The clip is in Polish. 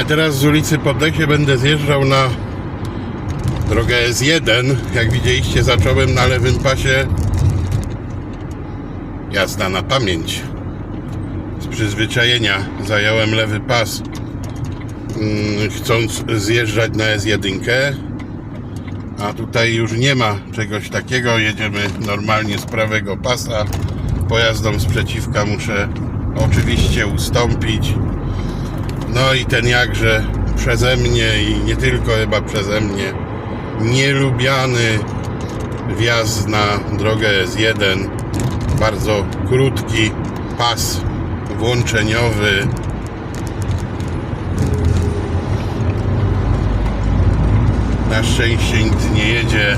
A teraz z ulicy Podlesie będę zjeżdżał na drogę S1. Jak widzieliście, zacząłem na lewym pasie jazda na pamięć. Z przyzwyczajenia zająłem lewy pas, mm, chcąc zjeżdżać na S1. A tutaj już nie ma czegoś takiego. Jedziemy normalnie z prawego pasa. Pojazdom sprzeciwka muszę oczywiście ustąpić. No i ten jakże przeze mnie i nie tylko chyba przeze mnie nielubiany wjazd na drogę S1. Bardzo krótki pas włączeniowy. Na szczęście nic nie jedzie.